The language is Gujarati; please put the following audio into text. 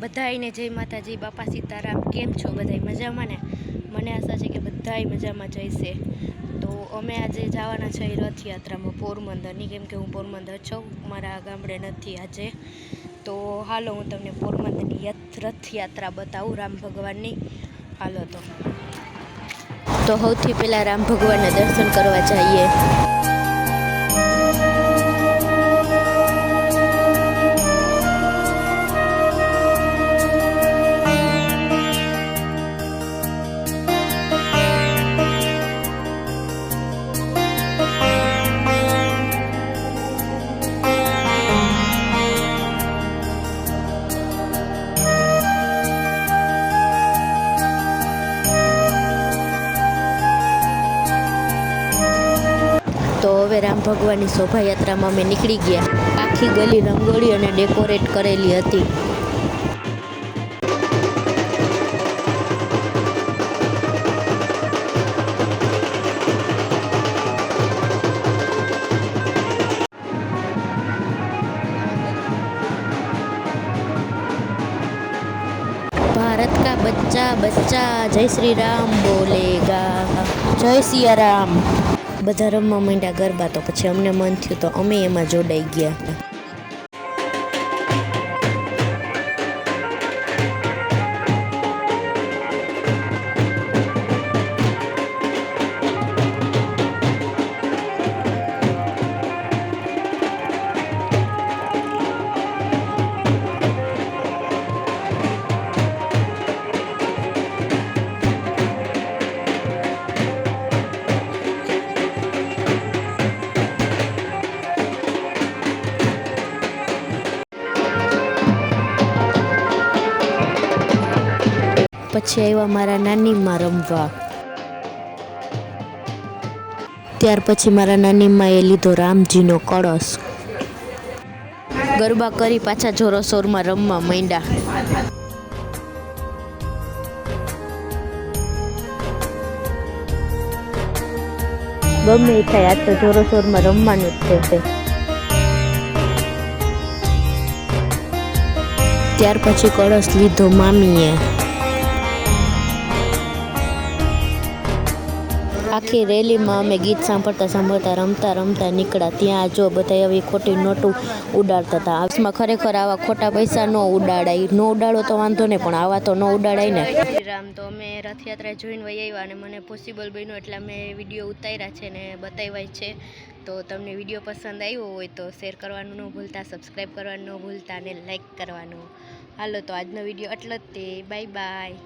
બધાયને જય માતાજી બાપા સીતારામ, કેમ છો બધાય? મજામાં ને? મને આશા છે કે બધાય મજામાં જઈશે. તો અમે આજે જવાના છે રથયાત્રામાં પોરબંદરની, કેમ કે હું પોરબંદર છું, મારા ગામડે નથી આજે. તો હાલો હું તમને પોરબંદરની રથયાત્રા બતાવું, રામ ભગવાનની. હાલો તો. તો સૌથી પહેલાં રામ ભગવાનના દર્શન કરવા જઈએ. હવે રામ ભગવાનની શોભાયાત્રામાં અમે નીકળી ગયા. આખી ગલી રંગોળી અને ડેકોરેટ કરેલી હતી. ભારત કા બચ્ચા બચ્ચા, જય શ્રી રામ બોલેગા. જય સિયા રામ. બધા રમવા માંડ્યા ગરબા તો પછી અમને મન થયું તો અમે એમાં જોડાઈ ગયા પછી આવ્યા મારા નાનીમાં રમવા. ત્યાર પછી મારા નાનીમાએ લીધો રામજીનો કળશ. ગરબા કરી પાછા જોરોશોરમાં રમવા માંડ્યા. ગમે એ થાય આજ તો જોરોશોરમાં રમવાનું જ છે ત્યાર પછી કળશ લીધો મામીએ. આખી રેલીમાં અમે ગીત સાંભળતા સાંભળતા રમતા રમતા નીકળ્યા. ત્યાં જો બધા આવી ખોટી નોટું ઉડાડતા હતા. આમાં ખરેખર આવા ખોટા પૈસા ન ઉડાડાય. ન ઉડાડો તો વાંધો નહીં, પણ આવા તો ન ઉડાડાય ને. રામ તો અમે રથયાત્રા જોઈને વહી આવ્યા અને મને પોસિબલ બન્યું એટલે અમે વીડિયો ઉતાર્યા છે ને બતાવ્યા છે. તો તમને વીડિયો પસંદ આવ્યો હોય તો શેર કરવાનું ન ભૂલતા સબસ્ક્રાઈબ કરવાનું ન ભૂલતા અને લાઈક કરવાનું. હાલો, તો આજનો વીડિયો એટલો જ તે. Bye bye